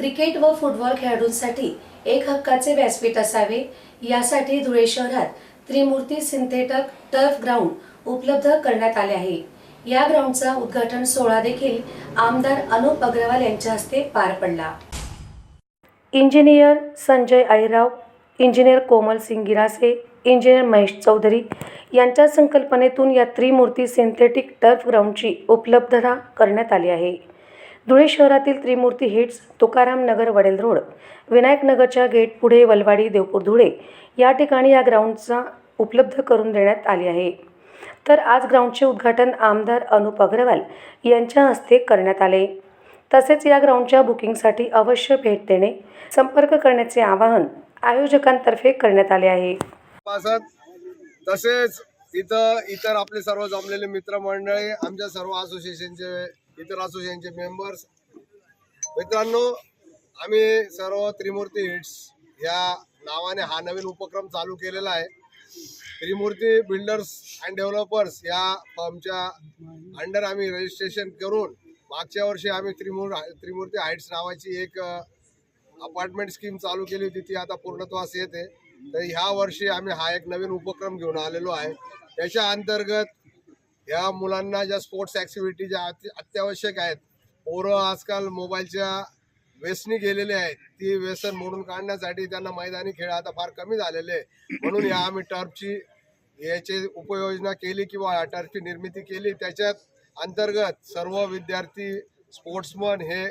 Cricket व football खेळाडूंसाठी एक हक्काचे व्यासपीठ असावे. यासाठी धुळे शहरात त्रिमूर्ती सिंथेटक टर्फ ग्राउंड उपलब्ध करण्यात आले आहे. या ग्राउंडचा उद्घाटन सोहळा देखील आमदार अनुप अग्रवाल यांच्या हस्ते पार पडला. Engineer Sanjay Ahirao engineer Komal Singh Girase engineer Mahesh Chaudhari यांच्या संकल्पनेतून या त्रिमूर्ती सिंथेटिक टर्फ ग्राउंडची उपलब्धता करण्यात आली आहे. धुळे शहरातील त्रिमूर्ती हिट्स तुकाराम नगर वडेल रोड विनायक नगरच्या गेट पुढे वलवाडी देवपूर धुळे या ठिकाणी या ग्राउंडचा उपलब्ध करून देण्यात आली आहे. तर आज ग्राउंडचे उद्घाटन आमदार अनुप अग्रवाल यांच्या हस्ते करण्यात आले. तसेच या ग्राउंडच्या बुकिंगसाठी अवश्य भेट देणे संपर्क करण्याचे आवाहन आयोजकांतर्फे करण्यात आले आहे. तसेच इथं इतर आपले सर्व जमलेले मित्रमंडळी आमच्या सर्व असोसिएशनचे इतर असोसिएशनचे मेंबर्स मित्रांनो आम्ही सर्व त्रिमूर्ती हिट्स या नावाने हा नवीन उपक्रम चालू केलेला आहे. त्रिमूर्ती बिल्डर्स अँड डेव्हलपर्स या फर्मच्या अंडर आम्ही रजिस्ट्रेशन करून मागच्या वर्षी आम्ही त्रिमूर त्रिमूर्ती हाईट्स नावाची एक अपार्टमेंट स्कीम चालू केली होती. ती आता पूर्णत्वास येते. तर ह्या वर्षी आम्ही हा एक नवीन उपक्रम घेऊन आलेलो आहे. त्याच्या अंतर्गत या मुलांना ज्या स्पोर्ट्स ॲक्टिव्हिटी ज्या अत्यावश्यक आहेत पोरं आजकाल मोबाईलच्या व्यसनी गेलेले आहेत. ती व्यसन मोडून काढण्यासाठी त्यांना मैदानी खेळ आता फार कमी झालेले आहे म्हणून या आम्ही टर्फची याची उपयोजना केली किंवा टर्फची निर्मिती केली. त्याच्यात अंतर्गत सर्व विद्यार्थी स्पोर्ट्समन हे